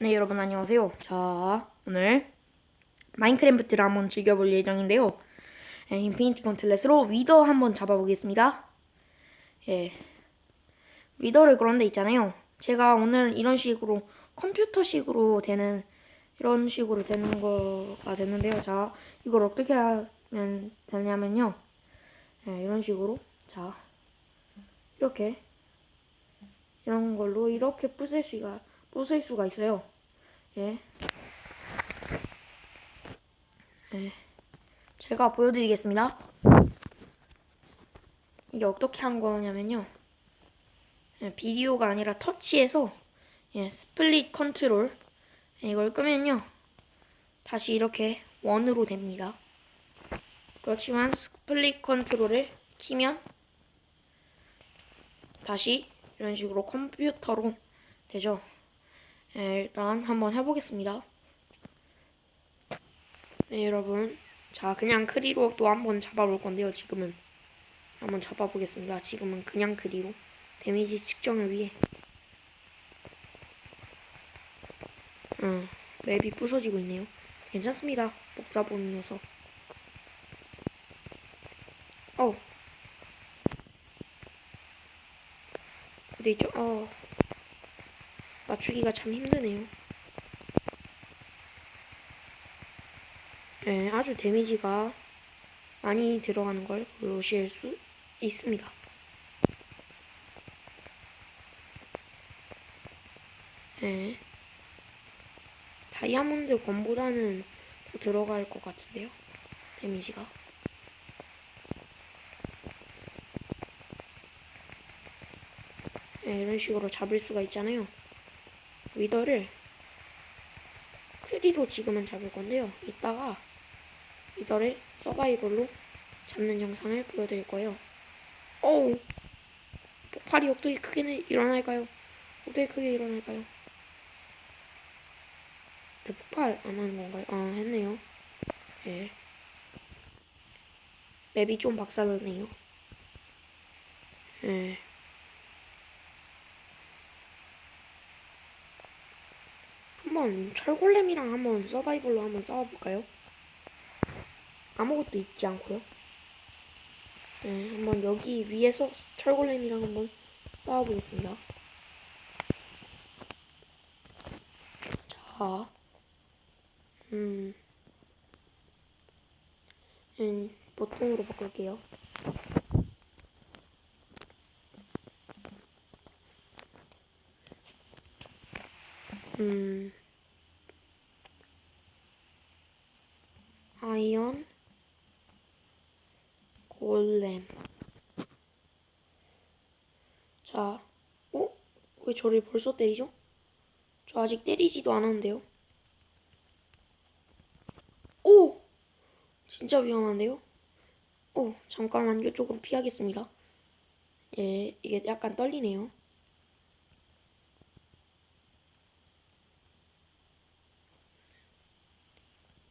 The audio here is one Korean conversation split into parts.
네, 여러분 안녕하세요. 자, 오늘 마인크래프트를 한번 즐겨볼 예정인데요. 예, 인피니티 건틀렛으로 위더 한번 잡아보겠습니다. 예, 위더를 그런데 있잖아요. 제가 오늘 이런 식으로 컴퓨터식으로 되는 이런 식으로 되는 거가 됐는데요. 자, 이걸 어떻게 하면 되냐면요. 예, 이런 식으로 자, 이렇게 이런 걸로 이렇게 부술 수가 부술 수가 있어요. 예. 예. 제가 보여드리겠습니다. 이게 어떻게 한 거냐면요. 예, 비디오가 아니라 터치해서 예, 스플릿 컨트롤 예, 이걸 끄면요. 다시 이렇게 원으로 됩니다. 그렇지만 스플릿 컨트롤을 키면 다시 이런 식으로 컴퓨터로 되죠. 네, 일단 한번 해보겠습니다. 네, 여러분. 자, 그냥 크리로 또 한번 잡아볼 건데요. 지금은 한번 잡아보겠습니다. 지금은 그냥 크리로 데미지 측정을 위해. 음, 맵이 부서지고 있네요. 괜찮습니다. 복잡본이어서. 어. 어디 있죠? 어. 맞추기가 참 힘드네요. 네, 아주 데미지가 많이 들어가는 걸 보실 수 있습니다. 네. 다이아몬드 검보다는 더 들어갈 것 같은데요. 데미지가. 네, 이런 식으로 잡을 수가 있잖아요. 위더를 크리로 지금은 잡을 건데요. 이따가 위더를 서바이벌로 잡는 영상을 보여드릴 거예요. 어우, 폭발이 어떻게 크게 일어날까요? 어떻게 크게 일어날까요? 네, 폭발 안 하는 건가요? 아, 했네요. 예. 맵이 좀 박살났네요. 예. 한번 철골렘이랑 한번 서바이벌로 한번 싸워볼까요? 아무것도 있지 않고요. 네, 한번 여기 위에서 철골렘이랑 한번 싸워보겠습니다. 자, 음, 음 보통으로 바꿀게요. 음, 아이언, 골렘. 자, 어? 왜 저를 벌써 때리죠? 저 아직 때리지도 않았는데요. 오! 진짜 위험한데요? 오, 잠깐만 이쪽으로 피하겠습니다. 예, 이게 약간 떨리네요.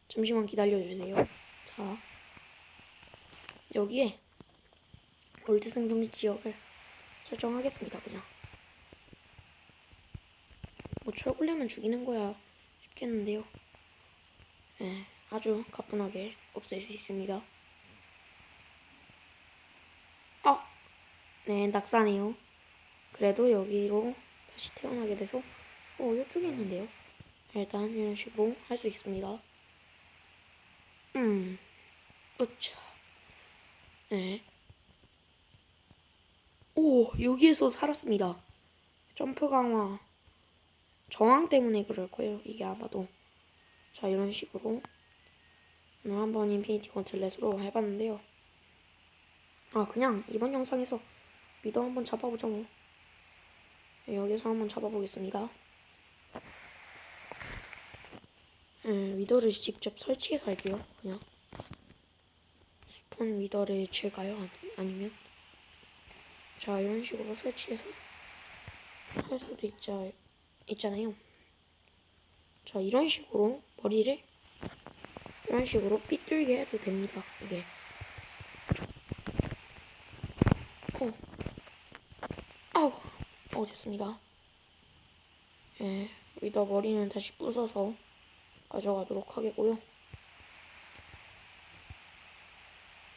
잠시만 기다려주세요. 자, 여기에 월드 생성 지역을 설정하겠습니다. 그냥 뭐 철골렘은 죽이는 거야 싶겠는데요. 네, 아주 가뿐하게 없앨 수 있습니다. 아, 네, 낙사네요. 그래도 여기로 다시 태어나게 돼서 어, 이쪽에 있는데요. 일단 이런 식으로 할 수 있습니다. 음, 으차. 네. 오, 여기에서 살았습니다. 점프 강화. 저항 때문에 그럴 거예요. 이게 아마도. 자, 이런 식으로. 오늘 한번 인피니티 건틀렛으로 해봤는데요. 아, 그냥 이번 영상에서 미더 한번 잡아보죠, 뭐. 네, 여기서 한번 잡아보겠습니다. 음, 위더를 직접 설치해서 할게요. 그냥 스폰 위더를 제가요? 아니- 아니면 자 이런 식으로 설치해서 할 수도 있자, 있잖아요. 자 이런 식으로 머리를 이런 식으로 삐뚤게 해도 됩니다. 이게 어, 아우, 어 됐습니다. 예, 위더 머리는 다시 부숴서 가져가도록 하겠고요.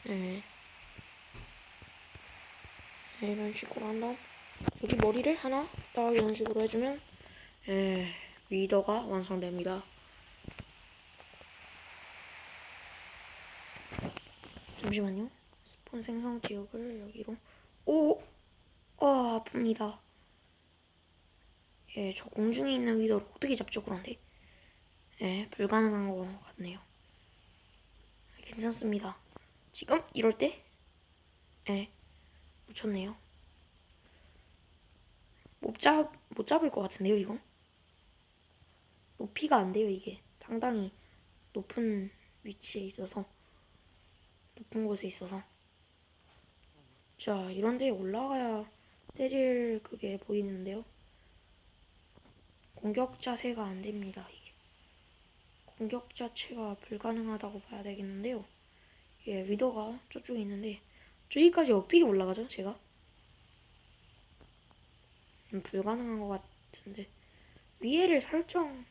네. 네, 이런 식으로 한 다음 여기 머리를 하나 딱 이런 식으로 해주면 예, 위더가 완성됩니다. 잠시만요. 스폰 생성 지역을 여기로 오, 아 아픕니다. 예, 저 공중에 있는 위더를 어떻게 잡죠 그런데? 예, 불가능한 것 같네요. 괜찮습니다. 지금 이럴 때, 예, 놓쳤네요. 못 잡, 못 잡을 것 같은데요, 이거? 높이가 안 돼요, 이게. 상당히 높은 위치에 있어서. 높은 곳에 있어서. 자, 이런 데에 올라가야 때릴 그게 보이는데요. 공격 자세가 안 됩니다, 이게. 공격 자체가 불가능하다고 봐야 되겠는데요. 예, 리더가 저쪽에 있는데, 저기까지 어떻게 올라가죠, 제가? 음, 불가능한 것 같은데. 위에를 설정,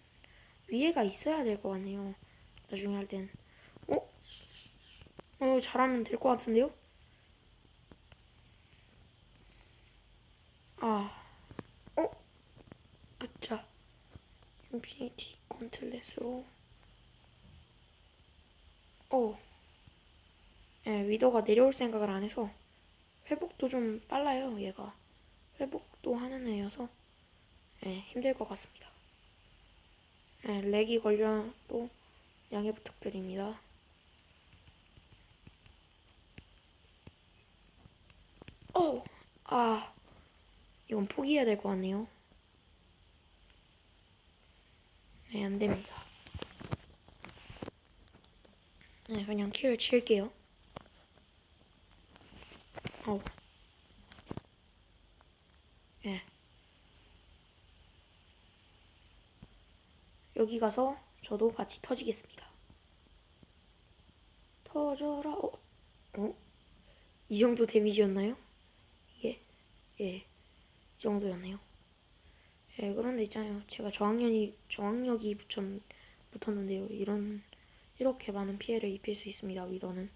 위에가 있어야 될 것 같네요. 나중에 할 땐. 어? 어, 잘하면 될 것 같은데요? 아, 어? 아차. 인피니티 건틀렛으로. 어. 예, 위도가 내려올 생각을 안 해서 회복도 좀 빨라요, 얘가. 회복도 하는 애여서 예, 힘들 것 같습니다. 예, 렉이 걸려도 양해 부탁드립니다. 어, 아, 이건 포기해야 될 것 같네요. 네, 안 됩니다. 네, 그냥 키를 칠게요. 어. 예. 여기 가서 저도 같이 터지겠습니다. 터져라. 어? 어? 이 정도 데미지였나요? 이게 예. 이 정도였네요. 예, 그런데 있잖아요. 제가 저항력이 저항력이 붙였, 붙었는데요. 이런 이렇게 많은 피해를 입힐 수 있습니다. 위더는.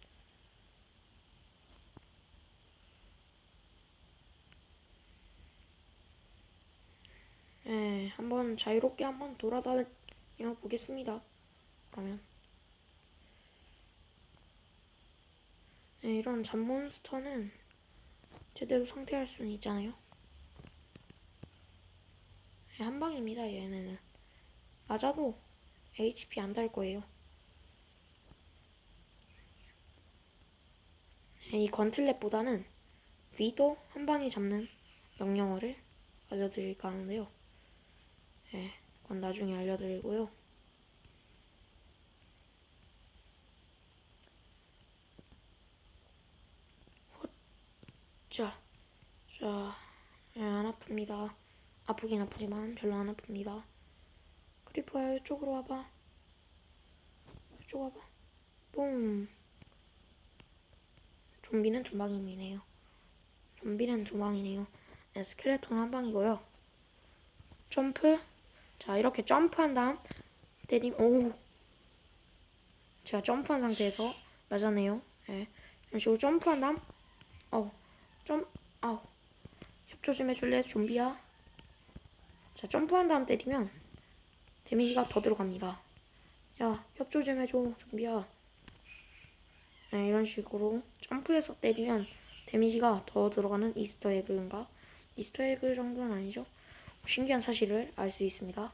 예, 한번 자유롭게 한번 돌아다녀 보겠습니다. 그러면 예, 이런 잡몬스터는 제대로 상태할 수는 있잖아요. 예, 한 방입니다. 얘네는 맞아도 HP 안 달 거예요. 예, 이 건틀렛보다는 위도 한 방에 잡는 명령어를 알려드릴까 하는데요. 예, 그건 나중에 알려드리고요. 헛, 자, 자, 예, 안 아픕니다. 아프긴 아프지만 별로 안 아픕니다. 크리퍼야, 이쪽으로 와봐. 이쪽 와봐. 뽕. 좀비는 두 방이네요. 좀비는 두 방이네요. 네, 스켈레톤 한 방이고요. 점프. 자, 이렇게 점프한 다음 때림. 오. 제가 점프한 상태에서 맞았네요. 예. 이런 식으로 점프한 다음. 어. 점. 아우. 협조 좀 해줄래, 좀비야? 자, 점프한 다음 때리면 데미지가 더 들어갑니다. 야, 협조 좀 해줘, 좀비야. 네, 이런 식으로 점프해서 때리면 데미지가 더 들어가는 이스터 에그인가? 이스터 에그 정도는 아니죠? 신기한 사실을 알 수 있습니다.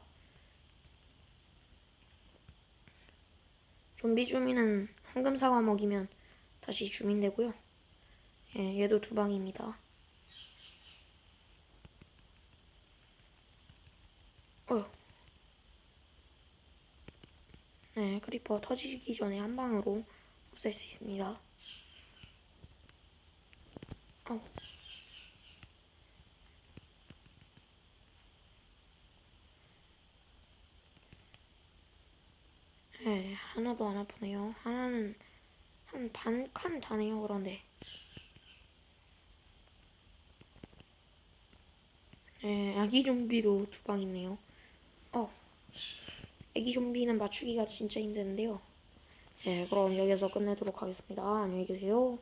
좀비 주민은 황금 사과 먹이면 다시 주민 되고요. 예, 얘도 두 방입니다. 어휴. 네, 크리퍼 터지기 전에 한 방으로 없앨 수 있습니다. 아 네, 하나도 안 아프네요. 하나는 한 반 칸 다네요, 그런데. 네, 아기 좀비도 두 방 있네요. 어. 애기 좀비는 맞추기가 진짜 힘드는데요. 예, 그럼 여기서 끝내도록 하겠습니다. 안녕히 계세요.